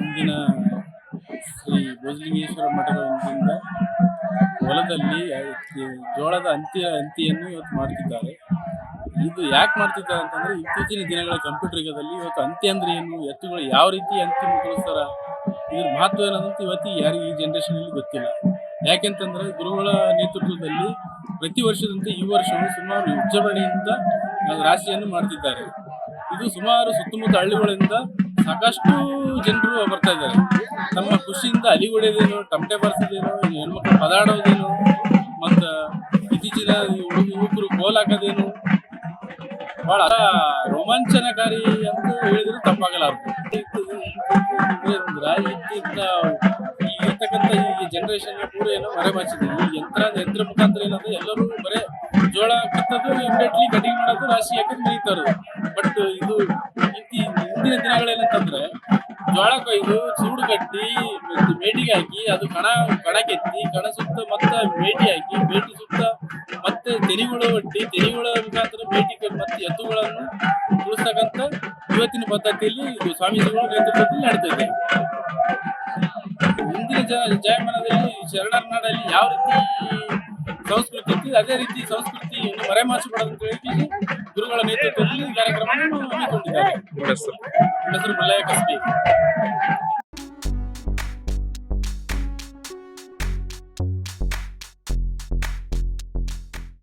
ಇಂದಿನ ಶ್ರೀ ಭೋಜಲಿಂಗೇಶ್ವರ ಮಠದ ವತಿಯಿಂದ ಹೊಲದಲ್ಲಿ ಜೋಳದ ಅಂತ್ಯ ಅಂತಿಯನ್ನು ಇವತ್ತು ಮಾಡ್ತಿದ್ದಾರೆ. ಇದು ಯಾಕೆ ಮಾಡ್ತಿದ್ದಾರೆ ಅಂತಂದ್ರೆ, ಇತ್ತೀಚಿನ ದಿನಗಳ ಕಂಪ್ಯೂಟರ್ ಯುಗದಲ್ಲಿ ಇವತ್ತು ಅಂತ್ಯ ಅಂದ್ರೆ ಏನು, ಎತ್ತುಗಳು ಯಾವ ರೀತಿ ಅಂತ್ಯ ಮುಗಿಸ್ತಾರ ಇದ್ರ ಮಹತ್ವ ಏನಂತ ಇವತ್ತು ಯಾರಿಗೆ ಈ ಜನರೇಷನ್ ಗೊತ್ತಿಲ್ಲ. ಯಾಕೆಂತಂದ್ರೆ, ಗುರುಗಳ ನೇತೃತ್ವದಲ್ಲಿ ಪ್ರತಿ ವರ್ಷದಂತೆ ಈ ವರ್ಷವೂ ಸುಮಾರು ವಿಜೃಂಭಣೆಯಿಂದ ರಾಶಿಯನ್ನು ಮಾಡ್ತಿದ್ದಾರೆ. ಇದು ಸುಮಾರು ಸುತ್ತಮುತ್ತ ಹಳ್ಳಿಗಳಿಂದ ಸಾಕಷ್ಟು ಜನರು ಬರ್ತಾ ಇದ್ದಾರೆ. ತಮ್ಮ ಖುಷಿಯಿಂದ ಅಲಿ ಹೊಡೆಯೋದೇನು ತಮಟೆ ಬರ್ಸೋದೇನು ಹೆಣ್ಮಕ್ಳು ಪದಾಡೋದೇನು, ಮತ್ತು ಇತ್ತೀಚಿನ ಯುವಕರು ಗೋಲ್ ಹಾಕೋದೇನು. ಭಾಳ ರೋಮಾಂಚನಕಾರಿ ಅಂತ ಹೇಳಿದ್ರೆ ತಪ್ಪಾಗಲ್ಲ ಇರ್ತಕ್ಕಂಥ ಈ ಜನರೇಷನ್ ಪೂರ ಏನೋ ಮರೆಮಾಚಿದೆ ಈ ಯಂತ್ರ ಯಂತ್ರ ಮುಖಾಂತರ ಏನಂದ್ರೆ ಎಲ್ಲರೂ ಬರೇ ಜೋಳ ಕತ್ತದ್ದು ಇಮ್ಮಿಡಿಯೇಟ್ಲಿ ಕಟಿಂಗ್ ಮಾಡೋದು ರಾಶಿ ಹಾಕಿದ್ ಮೇಯ್ತಾರು ಬಟ್ ಇದು ಇಂದಿನ ದಿನಗಳೇನಂತಂದ್ರೆ ಜೋಳ ಕೊಯ್ದು ಸೂಡು ಕಟ್ಟಿ ಮತ್ತು ಮೇಟಿಗೆ ಹಾಕಿ, ಅದು ಕಣ ಕಣ ಕೆತ್ತಿ, ಕಣ ಸುತ್ತ ಮತ್ತೆ ಮೇಟಿ ಹಾಕಿ, ಮೇಟಿ ಸುತ್ತ ಮತ್ತೆ ತೆನಿಗಳು ಒಟ್ಟಿ ತೆನಿಗಳ ಮುಖಾಂತರ ಮೇಟಿ ಮತ್ತೆ ಎತ್ತುಗಳನ್ನು ಉಳಿಸ್ತಕ್ಕಂಥ ಇವತ್ತಿನ ಪದ್ಧತಿಯಲ್ಲಿ ಇದು ಸ್ವಾಮೀಜಿಗಳ ನೇತೃತ್ವದಲ್ಲಿ ನಡೀತದೆ ಹಿಂದಿನ ಜ ಜಯಮಾನದಲ್ಲಿ ಶರಣರ ಯಾವ ರೀತಿ ಸಂಸ್ಕೃತಿ ಇತ್ತು ಅದೇ ರೀತಿ ಸಂಸ್ಕೃತಿ ಇನ್ನು ಮರೆಮಾಚಬಾರದು ಅಂತ ಹೇಳಿ ಗುರುಗಳ ನೇತೃತ್ವದಲ್ಲಿ ಈ ಕಾರ್ಯಕ್ರಮವನ್ನು ಹಮ್ಮಿಕೊಂಡಿದ್ದಾರೆ. ಹೆಸರು ಮಲ್ಲಯ್ಯ ಕಸ್ಬಿ.